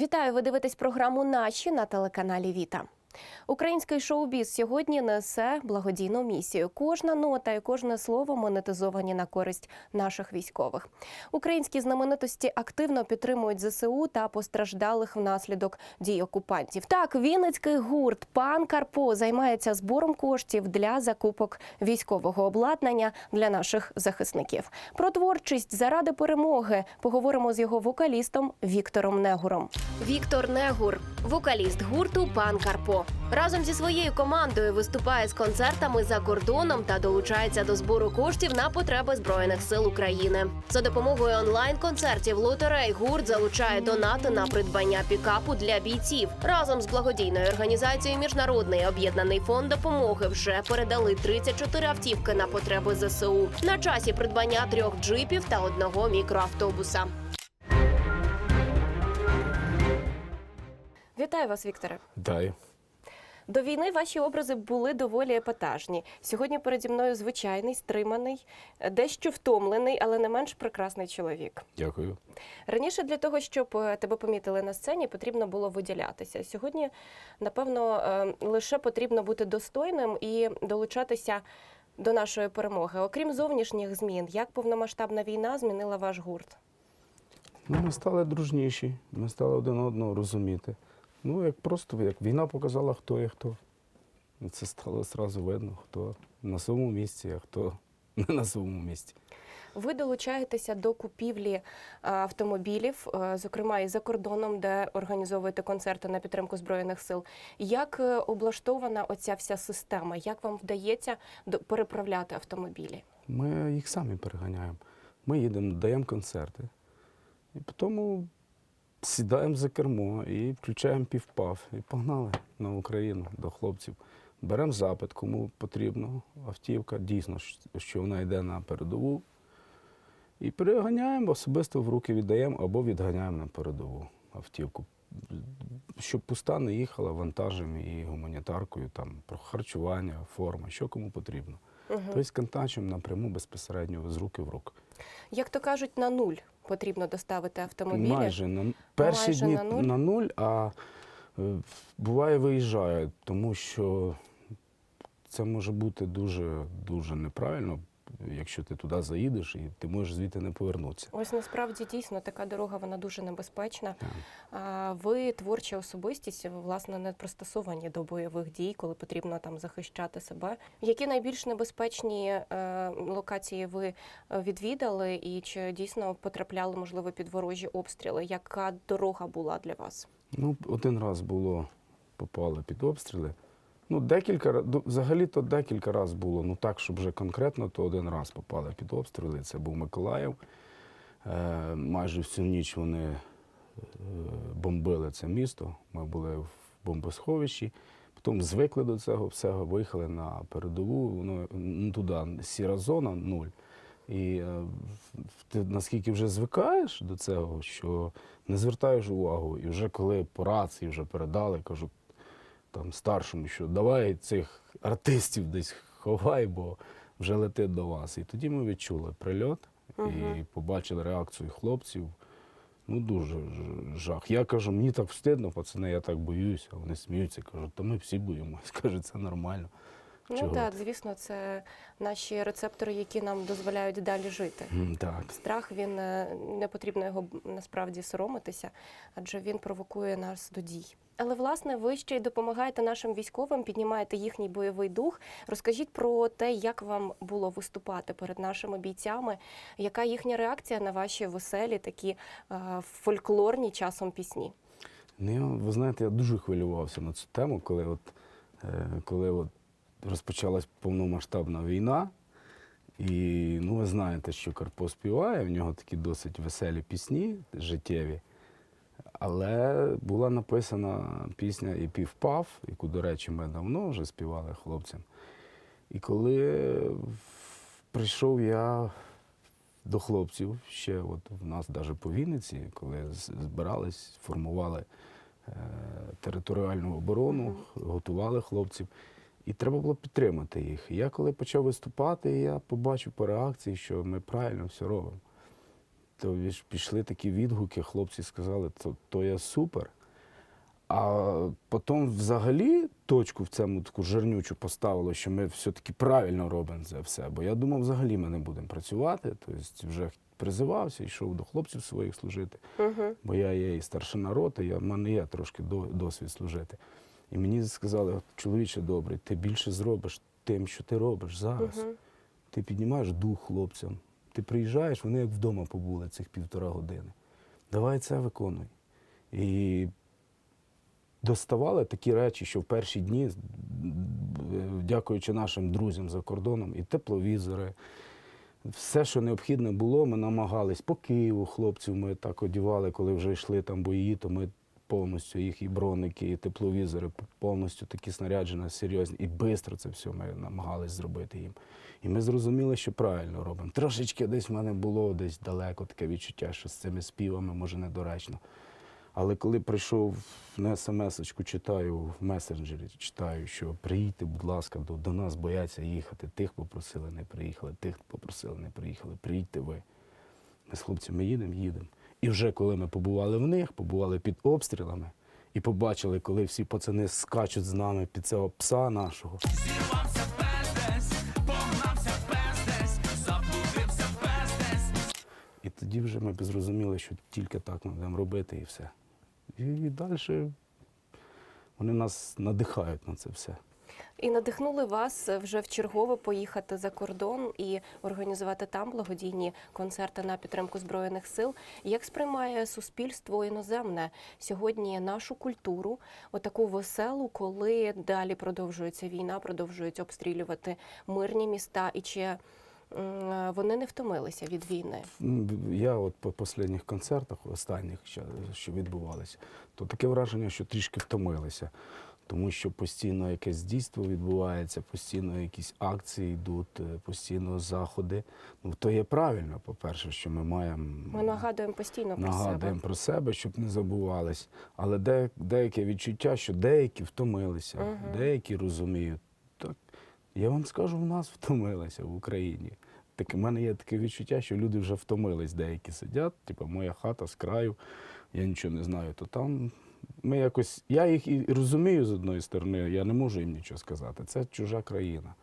Вітаю! Ви дивитесь програму Наші на телеканалі Віта. Український шоу-біз сьогодні несе благодійну місію. Кожна нота і кожне слово монетизовані на користь наших військових. Українські знаменитості активно підтримують ЗСУ та постраждалих внаслідок дій окупантів. Так, Вінницький гурт пан Карпо займається збором коштів для закупок військового обладнання для наших захисників. Про творчість заради перемоги поговоримо з його вокалістом Віктором Негуром. Віктор Негур, вокаліст гурту Пан Карпо. Разом зі своєю командою виступає з концертами за кордоном та долучається до збору коштів на потреби збройних сил України. За допомогою онлайн-концертів лотерей гурт залучає донати на придбання пікапу для бійців. Разом з благодійною організацією Міжнародний об'єднаний фонд допомоги вже передали 34 автівки на потреби ЗСУ. На часі придбання трьох джипів та одного мікроавтобуса. Вітаю вас, Вікторе. Дай. До війни ваші образи були доволі епатажні. Сьогодні переді мною звичайний, стриманий, дещо втомлений, але не менш прекрасний чоловік. Дякую. Раніше для того, щоб е, тебе помітили на сцені, потрібно було виділятися. Сьогодні, напевно, е, лише потрібно бути достойним і долучатися до нашої перемоги. Окрім зовнішніх змін, як повномасштабна війна змінила ваш гурт? Ну, ми стали дружніші, ми стали один одного розуміти. Ну, як просто як війна показала, хто є хто. Це стало одразу видно, хто на своєму місці, а хто не на своєму місці. Ви долучаєтеся до купівлі е, автомобілів, е, зокрема і за кордоном, де організовуєте концерти на підтримку збройних сил. Як е, облаштована оця вся система? Як вам вдається переправляти автомобілі? Ми їх самі переганяємо. Ми їдемо, даємо концерти. І потім сідаємо за кермо і включаємо півпав. І погнали на Україну до хлопців. Беремо запит, кому потрібно. Автівка, дійсно, що вона йде на передову. І переганяємо, особисто в руки віддаємо або відганяємо на передову автівку. Щоб пуста не їхала, вантажем і гуманітаркою, там, про харчування, форма, що кому потрібно. Тобто з напряму безпосередньо з руки в руки. Як то кажуть, на нуль потрібно доставити автомобілі. Майже на перші Майже дні на нуль? на нуль, а е, буває виїжджає, тому що це може бути дуже дуже неправильно, якщо ти туди заїдеш і ти можеш звідти не повернутися. Ось насправді дійсно така дорога вона дуже небезпечна. Так. А ви творча особистість, власне, не пристосовані до бойових дій, коли потрібно там захищати себе. Які найбільш небезпечні е, локації ви е, відвідали, і чи дійсно потрапляли, можливо, під ворожі обстріли? Яка дорога була для вас? Ну, один раз було, попали під обстріли. Ну, декілька ра- взагалі-то декілька разів було. Ну так, щоб вже конкретно, то один раз попали під обстріли. Це був Миколаїв. Е, майже всю ніч вони е, бомбили це місто. Ми були в бомбосховищі. Потім звикли до цього всього, виїхали на передову. Ну, ну, туди сіра зона нуль. І е, ти наскільки вже звикаєш до цього, що не звертаєш увагу. І вже коли по рації вже передали, кажу там старшому, що давай цих артистів десь ховай, бо вже летить до вас. І тоді ми відчули прильот і побачили реакцію хлопців. Ну, дуже ж- жах. Я кажу, мені так встидно, пацани, я так боюся. Вони сміються, кажуть, та ми всі боїмось. Каже, це нормально. Ну Чого так, звісно, це наші рецептори, які нам дозволяють далі жити. М, Так. Страх він е, не потрібно його насправді соромитися, адже він провокує нас до дій. Але власне ви ще й допомагаєте нашим військовим, піднімаєте їхній бойовий дух. Розкажіть про те, як вам було виступати перед нашими бійцями, яка їхня реакція на ваші веселі, такі е, фольклорні часом пісні? Ну, я, ви знаєте, я дуже хвилювався на цю тему, коли от, е, коли от розпочалась повномасштабна війна. І ну, ви знаєте, що Карпо співає, в нього такі досить веселі пісні, життєві. Але була написана пісня і півпав, яку, до речі, ми давно вже співали хлопцям. І коли прийшов я до хлопців, ще от в нас навіть по Вінниці, коли збирались, формували е, територіальну оборону, готували хлопців. І треба було підтримати їх. І я коли почав виступати, я побачив по реакції, що ми правильно все робимо. то пішли такі відгуки, хлопці сказали, то, то я супер. А потім взагалі точку в цьому таку жирнючу поставило, що ми все-таки правильно робимо це все. Бо я думав, взагалі ми не будемо працювати. Тобто вже призивався, йшов до хлопців своїх служити. Угу. Бо я є і старшина роти, я, в мене є трошки досвід служити. І мені сказали, чоловіче добрий, ти більше зробиш тим, що ти робиш зараз. Угу. Ти піднімаєш дух хлопцям. Ти приїжджаєш, вони як вдома побули цих півтора години. Давай це виконуй. І доставали такі речі, що в перші дні, дякуючи нашим друзям за кордоном, і тепловізори, все, що необхідне було, ми намагались по Києву хлопців ми так одівали, коли вже йшли там бої, то ми повністю їх і броники, і тепловізори, повністю такі снаряджені, серйозні. І швидко це все ми намагались зробити їм. І ми зрозуміли, що правильно робимо. Трошечки десь в мене було десь далеко таке відчуття, що з цими співами може недоречно. Але коли прийшов на смс-очку, читаю в месенджері, читаю, що приїдьте, будь ласка, до, до нас бояться їхати. Тих попросили, не приїхали, тих попросили, не приїхали. Приїдьте ви. Ми з хлопцями їдемо, їдемо. І вже коли ми побували в них, побували під обстрілами і побачили, коли всі пацани скачуть з нами під цього пса нашого. І тоді вже ми зрозуміли, що тільки так ми будемо робити і все. І, і далі вони нас надихають на це все. І надихнули вас вже вчергово поїхати за кордон і організувати там благодійні концерти на підтримку збройних сил. Як сприймає суспільство іноземне сьогодні нашу культуру, отаку веселу, коли далі продовжується війна, продовжують обстрілювати мирні міста, і чи вони не втомилися від війни? Я от по останніх концертах, останніх, що відбувалися, то таке враження, що трішки втомилися. Тому що постійно якесь дійство відбувається, постійно якісь акції йдуть, е, постійно заходи. Ну то є правильно, по-перше, що ми маємо Ми нагадуємо постійно про нагадуємо себе. про себе, щоб не забувались. Але де, деяке відчуття, що деякі втомилися, Мгм. деякі розуміють. Так, я вам скажу, в нас втомилися в Україні. Так, у мене є таке відчуття, що люди вже втомились, деякі сидять, типу, моя хата з краю, я нічого не знаю, то там. Ми якось, я їх і розумію з одної сторони, я не можу їм нічого сказати. Це чужа країна.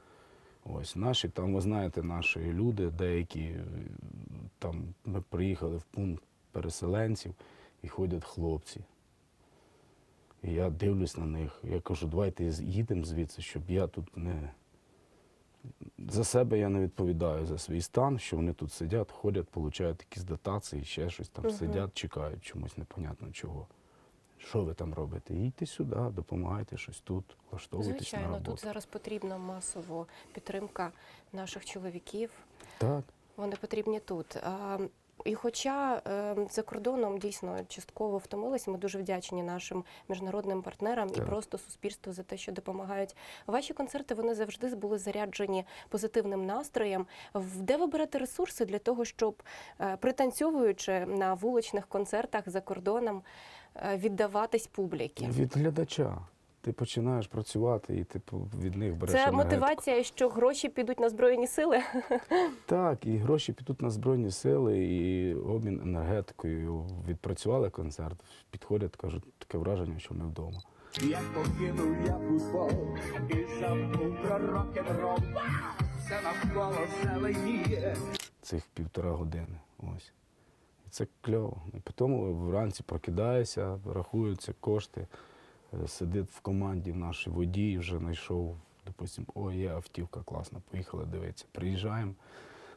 Ось наші, там, ви знаєте, наші люди, деякі е, там ми приїхали в пункт переселенців і ходять хлопці. І я дивлюсь на них. Я кажу, давайте їдемо звідси, щоб я тут не. За себе я не відповідаю за свій стан, що вони тут сидять, ходять, получають якісь дотації, ще щось там Мгм. сидять, чекають чомусь непонятно чого. Що ви там робите? Їдьте сюди, допомагайте щось тут, влаштовуйтесь на Звичайно, роботу. тут зараз потрібна масово підтримка наших чоловіків. Так. Вони потрібні тут. І хоча е, за кордоном дійсно частково втомилися, ми дуже вдячні нашим міжнародним партнерам і просто суспільству за те, що допомагають. Ваші концерти вони завжди були заряджені позитивним настроєм. Де ви берете ресурси для того, щоб е, пританцьовуючи на вуличних концертах за кордоном, віддаватись публіки? Від глядача. Ти починаєш працювати і типу від них береш. Це енергетику. мотивація, що гроші підуть на збройні сили. Так, і гроші підуть на Збройні сили, і обмін енергетикою. Відпрацювали концерт, підходять, кажуть, таке враження, що ми вдома. Як покинув я футбол і забув про рок-н-рол, все навколо зеленіє. Цих півтора години. Ось. Це кльово. Потім вранці прокидаєшся, рахуються кошти, е, сидить в команді наш водій, вже знайшов, допустимо, о, є автівка класна, поїхали дивитися. Приїжджаємо,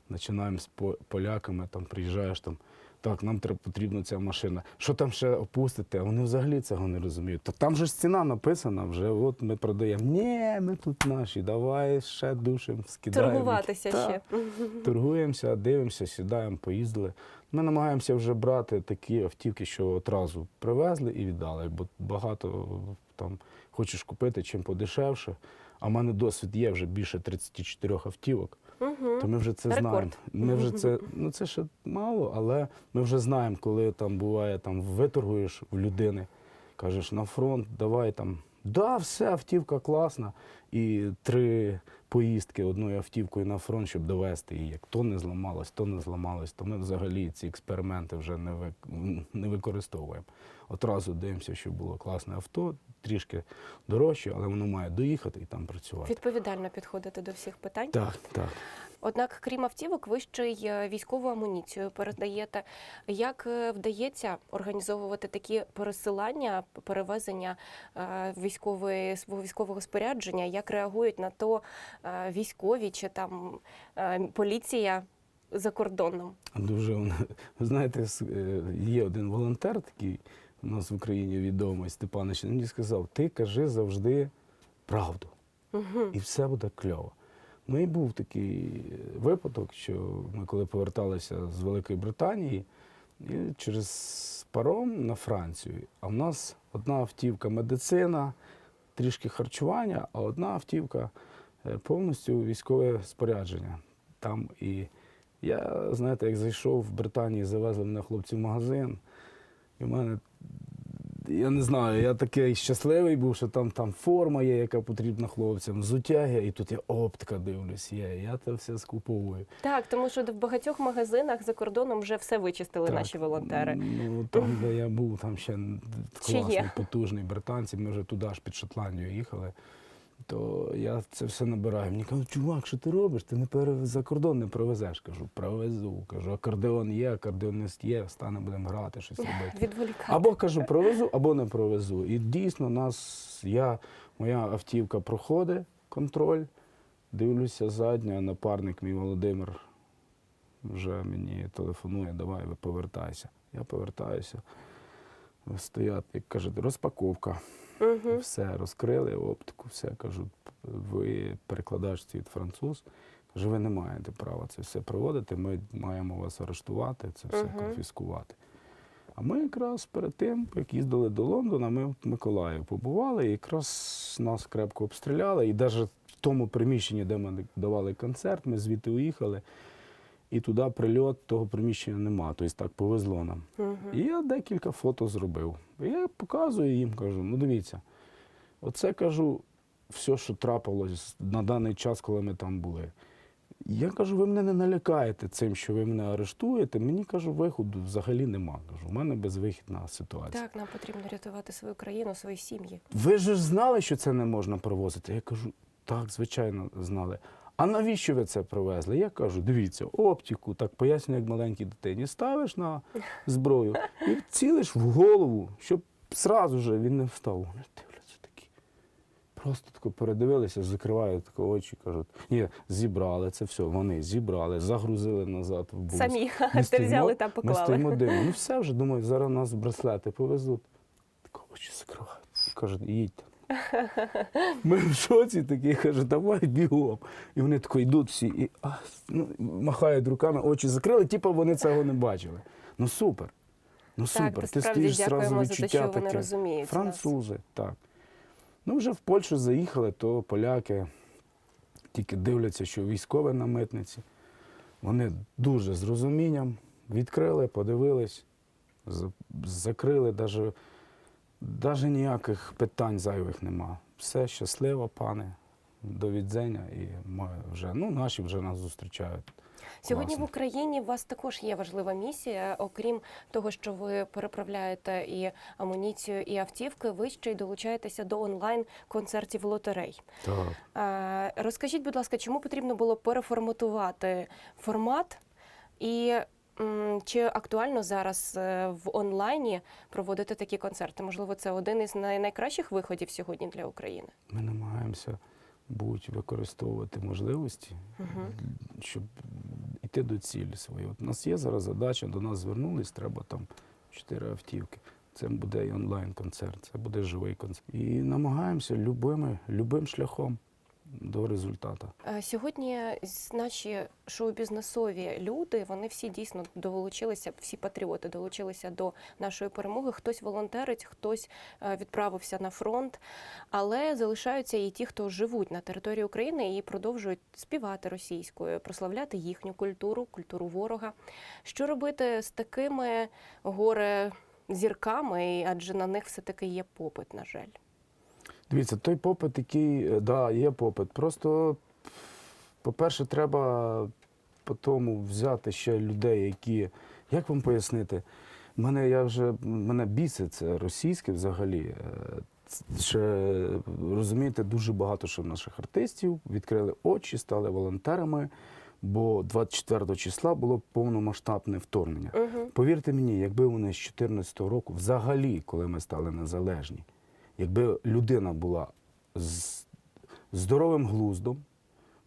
починаємо з поляками, там приїжджаєш там. Так, нам треба потрібна ця машина. Що там ще опустити? А вони взагалі цього не розуміють. Та там же ж ціна написана, вже от ми продаємо. Ні, ми тут наші, давай ще душим, скидаємо. Торгуватися Так ще. торгуємося, дивимося, сідаємо, поїздили. Ми намагаємося вже брати такі автівки, що одразу привезли і віддали, бо багато там хочеш купити чим подешевше. А в мене досвід є вже більше 34 автівок, То ми вже це Рекорд. знаємо. Ми вже це, ну це ще мало, але ми вже знаємо, коли там буває, там виторгуєш в людини, кажеш на фронт, давай там. Да, все, автівка класна. І три, поїздки одною автівкою на фронт, щоб довести її. Як то не зламалось, то не зламалось, то ми взагалі ці експерименти вже не, не використовуємо. Одразу дивимося, щоб було класне авто, трішки дорожче, але воно має доїхати і там працювати. Відповідально підходити до всіх питань. Так, так. Однак, крім автівок, ви ще й е, військову амуніцію передаєте. Як е, вдається організовувати такі пересилання, перевезення е, військової свого військового спорядження? Як реагують на то військові чи там поліція за кордоном? Дуже знаєте, є один волонтер такий у нас в Україні відомий Степанич. Він мені сказав: ти кажи завжди правду, і все буде кльово. Ну і був такий випадок, що ми коли поверталися з Великої Британії, і через паром на Францію, а в нас одна автівка медицина, трішки харчування, а одна автівка е, повністю військове спорядження. Там і я, знаєте, як зайшов в Британії, завезли мене хлопці в магазин, і в мене, я не знаю, я такий щасливий був, що там, там форма є, яка потрібна хлопцям, взуття є, і тут я оптика дивлюсь, є, я це все скуповую. Так, тому що в багатьох магазинах за кордоном вже все вичистили Так, наші волонтери. Ну, там, де я був, там ще Чи класний, є? потужний британці, ми вже туди аж під Шотландію їхали. То я це все набираю. Мені кажуть, чувак, що ти робиш? Ти не пере... за кордон не провезеш. Кажу, провезу. Кажу, акордеон є, акордеонист є, встане, будемо грати, щось робити. Відволікати. Або кажу, провезу, або не провезу. І дійсно, нас, я, моя автівка проходить контроль, дивлюся задня, напарник мій Володимир вже мені телефонує, давай повертайся. Я повертаюся. Стоять, як кажуть, розпаковка. Угу. Все, розкрили оптику, все кажуть, ви перекладач світ француз. Каже, ви не маєте права це все проводити, ми маємо вас арештувати, це все Мгм. конфіскувати. А ми якраз перед тим, як їздили до Лондона, ми в Миколаїв побували, і якраз нас крепко обстріляли. І навіть в тому приміщенні, де ми давали концерт, ми звідти уїхали, і туди прильот того приміщення нема. Тобто так повезло нам. Угу. І я декілька фото зробив. Я показую їм, кажу, ну дивіться, оце кажу, все, що трапилось на даний час, коли ми там були. Я кажу, ви мене не налякаєте цим, що ви мене арештуєте. Мені кажу, виходу взагалі нема. Кажу, у мене безвихідна ситуація. Так, нам потрібно рятувати свою країну, свої сім'ї. Ви ж знали, що це не можна провозити? Я кажу, так, звичайно, знали. А навіщо ви це привезли? Я кажу, дивіться, оптику, так пояснюю, як маленькій дитині, ставиш на зброю і цілиш в голову, щоб зразу же він не встав. Вони дивляться такі. Просто тако передивилися, закривають тако очі, кажуть, ні, зібрали це все. Вони зібрали, загрузили назад в бус. Самі Ми те взяли та Ми поклали. стоїмо дивимо. Ну все вже, думаю, зараз нас браслети повезуть. Тако очі закривають. Кажуть, їдьте. Ми в шоці такі, каже, давай бігом. І вони тако йдуть всі і а, ну, махають руками, очі закрили, типу вони цього не бачили. Ну супер. Ну супер. Ти стоїш зразу за те, відчуття що вони таке. розуміють нас. Французи, так. Ну, вже в Польщу заїхали, то поляки тільки дивляться, що військові на митниці. Вони дуже з розумінням відкрили, подивились, закрили, навіть, навіть ніяких питань зайвих нема. Все щасливо, пане, до відзення, і ми вже, ну, наші вже нас зустрічають. Сьогодні в Україні у вас також є важлива місія. Окрім того, що ви переправляєте і амуніцію, і автівки, ви ще й долучаєтеся до онлайн концертів лотерей. Так. Розкажіть, будь ласка, чому потрібно було переформатувати формат? І чи актуально зараз е, в онлайні проводити такі концерти? Можливо, це один із найкращих виходів сьогодні для України. Ми намагаємося будь використовувати можливості, Угу. щоб йти до цілі своєї. От у нас є зараз задача, до нас звернулись, треба там чотири автівки. Це буде і онлайн-концерт, це буде живий концерт. І намагаємося любими, любим шляхом до результату. Е, Сьогодні наші шоу-бізнесові люди, вони всі дійсно долучилися, всі патріоти долучилися до нашої перемоги. Хтось волонтерить, хтось е, відправився на фронт, але залишаються і ті, хто живуть на території України і продовжують співати російською, прославляти їхню культуру, культуру ворога. Що робити з такими горе зірками, адже на них все таки є попит, на жаль. Дивіться, той попит, який, е, да, є попит. Просто по-перше, треба по тому взяти ще людей, які. Як вам пояснити? Мене я вже мене бісить це російське взагалі. Е, Ще розумієте, дуже багато ще наших артистів відкрили очі, стали волонтерами, бо 24 числа було повномасштабне вторгнення. Угу. Повірте мені, якби вони з 2014 року, взагалі, коли ми стали незалежні, якби людина була з здоровим глуздом,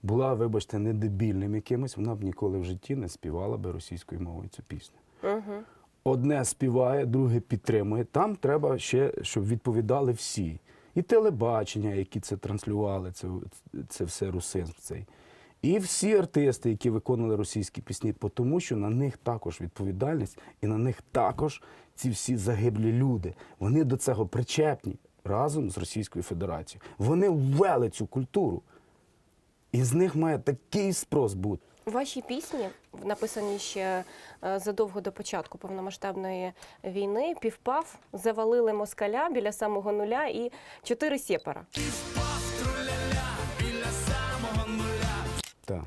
була, вибачте, не дебільним якимось, вона б ніколи в житті не співала би російською мовою цю пісню. Угу. Одне співає, друге підтримує. Там треба ще, щоб відповідали всі. І телебачення, які це транслювали, це, це все русизм цей. І всі артисти, які виконували російські пісні, тому що на них також відповідальність, і на них також ці всі загиблі люди. Вони до цього причепні разом з Російською Федерацією. Вони ввели цю культуру. І з них має такий спрос бути. Ваші пісні, написані ще е, задовго до початку повномасштабної війни, півпав, завалили москаля біля самого нуля і чотири сепара. Так.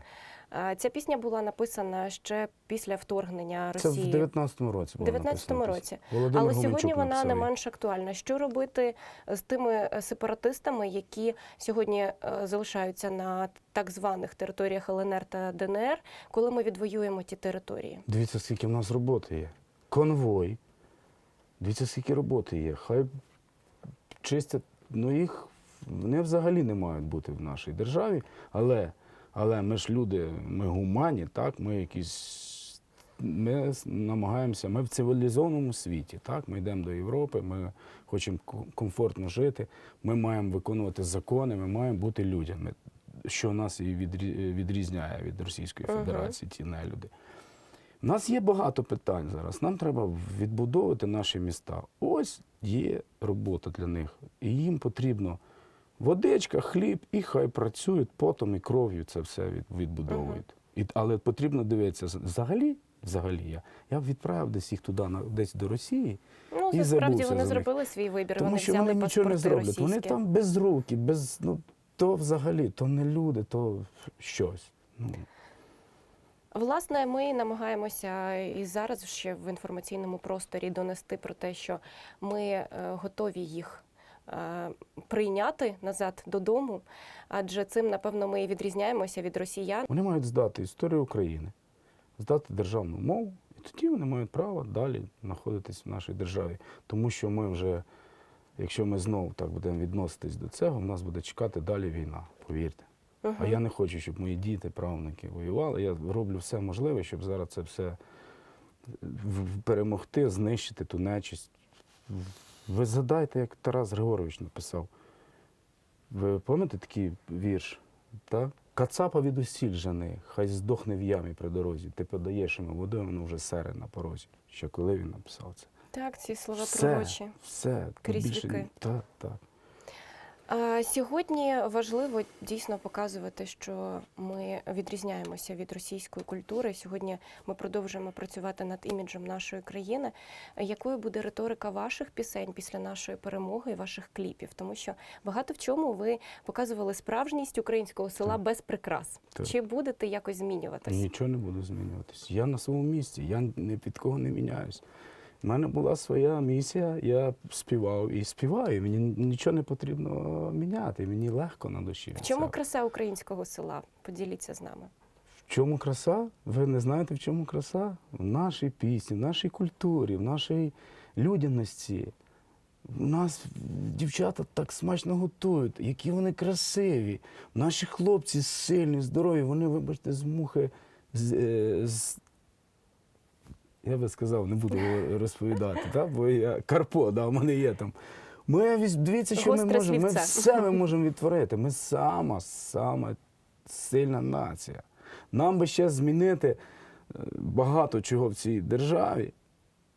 Ця пісня була написана ще після вторгнення Росії Це в 19-му році. У була 19-му році. Володимир Але сьогодні вона не написав менш актуальна. Що робити з тими е, сепаратистами, які сьогодні е, залишаються на так званих територіях ЛНР та ДНР, коли ми відвоюємо ті території? Дивіться, скільки в нас роботи є. Конвой. Дивіться, скільки роботи є. Хай чистять, ну їх вони взагалі не мають бути в нашій державі. Але, але ми ж люди, ми гумані, так, ми якісь. Ми намагаємося, ми в цивілізованому світі, так? Ми йдемо до Європи, ми хочемо комфортно жити, ми маємо виконувати закони, ми маємо бути людьми, що нас і відрі- відрізняє від Російської Федерації, ті нелюди. У нас є багато питань зараз. Нам треба відбудовувати наші міста. Ось є робота для них. І їм потрібно водичка, хліб, і хай працюють потом і кров'ю це все від, відбудовують. І, але потрібно дивитися, взагалі, взагалі я, я відправив десь їх туди, на, десь до Росії, Ну, І насправді вони за зробили свій вибір. тому вони що взяли вони нічого не зроблять. російські. Вони там без руки, без, ну, то взагалі, то не люди, то щось. Ну, Власне, ми намагаємося і зараз ще в інформаційному просторі донести про те, що ми е, готові їх прийняти назад додому, адже цим, напевно, ми і відрізняємося від росіян. Вони мають здати історію України, здати державну мову, і тоді вони мають право далі знаходитись в нашій державі. Тому що ми вже, якщо ми знову так будемо відноситись до цього, в нас буде чекати далі війна, повірте. А я не хочу, щоб мої діти, правнуки воювали. Я роблю все можливе, щоб зараз це все перемогти, знищити ту нечисть. Ви згадайте, як Тарас Григорович написав. Ви пам'ятаєте такий вірш? Так? Кацапа від усіль жени, хай здохне в ямі при дорозі. Ти подаєш йому воду, воно вже сере на порозі. Ще коли він написав це? Так, ці слова Все, пророчі. все. Крізь віки. Так, так. Сьогодні важливо дійсно показувати, що ми відрізняємося від російської культури. Сьогодні ми продовжуємо працювати над іміджем нашої країни. Якою буде риторика ваших пісень після нашої перемоги і ваших кліпів? Тому що багато в чому ви показували справжність українського села Так. без прикрас. Так. Чи будете якось змінюватись? Нічого не буду змінюватись. Я на своєму місці, я ні під кого не міняюсь. У мене була своя місія, я співав і співаю. Мені нічого не потрібно міняти. Мені легко на душі. В чому краса українського села? Поділіться з нами. В чому краса? Ви не знаєте, в чому краса? В нашій пісні, в нашій культурі, в нашій людяності. У нас дівчата так смачно готують, які вони красиві. Наші хлопці сильні, здорові, вони, вибачте, з мухи. З, е, з... Я би сказав, не буду розповідати, та? бо я Карпо, да, у мене є там. Ми дивіться, що ми можемо. Ми слівце. все ми можемо відтворити. Ми сама, сама сильна нація. Нам би ще змінити е, багато чого в цій державі.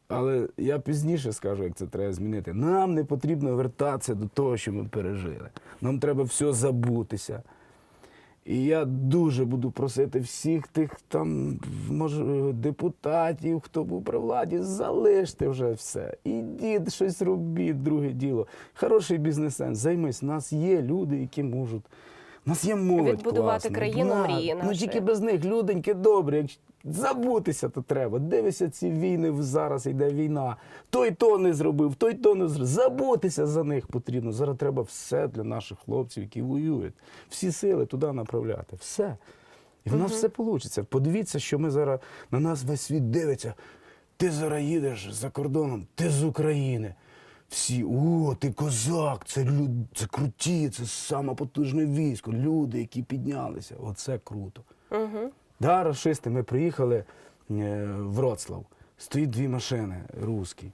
Але я пізніше скажу, як це треба змінити. Нам не потрібно вертатися до того, що ми пережили. Нам треба все забутися. І я дуже буду просити всіх тих там, може, депутатів, хто був при владі, залиште вже все. Ідіть щось робіть, друге діло. Хороший бізнесмен, займись. У нас є люди, які можуть У нас є молодь Відбудувати класна. країну мрії Ну тільки без них, люденьки добрі. Забутися то треба. Дивися ці війни, зараз йде війна. Той то не зробив, той то не зробив. Забутися за них потрібно. Зараз треба все для наших хлопців, які воюють. Всі сили туди направляти. Все. І в нас все вийде. Подивіться, що ми зараз на нас весь світ дивиться. Ти зараз їдеш за кордоном, ти з України. Всі, о, ти козак, це люд, це круті, це саме потужне військо, люди, які піднялися. Оце круто. Угу. Да, расисти, ми приїхали е, в Вроцлав. Стоїть дві машини русські.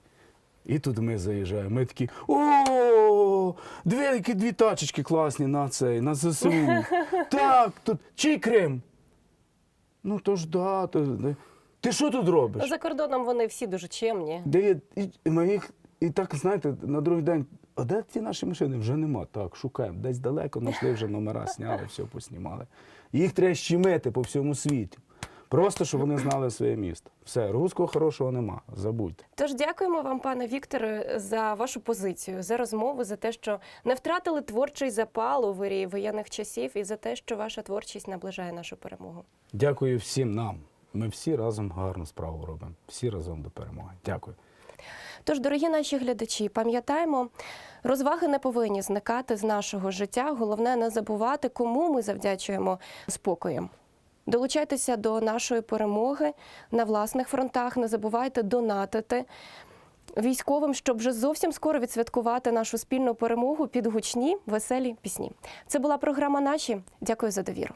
І тут ми заїжджаємо. Ми такі: о, дві, дві тачечки класні на цей, на ЗСУ. так, тут чий Крим? Ну то ж да, то, ти що тут робиш? За кордоном вони всі дуже чемні. Де і, і, ми їх, і так, знаєте, на другий день, а де ці наші машини? Вже нема. Так, шукаємо. Десь далеко знайшли вже номера, сняли, все поснімали. Їх треба щемити по всьому світі. Просто, щоб вони знали своє місто. Все, руського хорошого нема. Забудьте. Тож дякуємо вам, пане Вікторе, за вашу позицію, за розмову, за те, що не втратили творчий запал у вирії воєнних часів, і за те, що ваша творчість наближає нашу перемогу. Дякую всім нам. Ми всі разом гарну справу робимо. Всі разом до перемоги. Дякую. Тож, дорогі наші глядачі, пам'ятаємо, розваги не повинні зникати з нашого життя. Головне не забувати, кому ми завдячуємо спокоєм. Долучайтеся до нашої перемоги на власних фронтах. Не забувайте донатити військовим, щоб вже зовсім скоро відсвяткувати нашу спільну перемогу під гучні веселі пісні. Це була програма Наші. Дякую за довіру.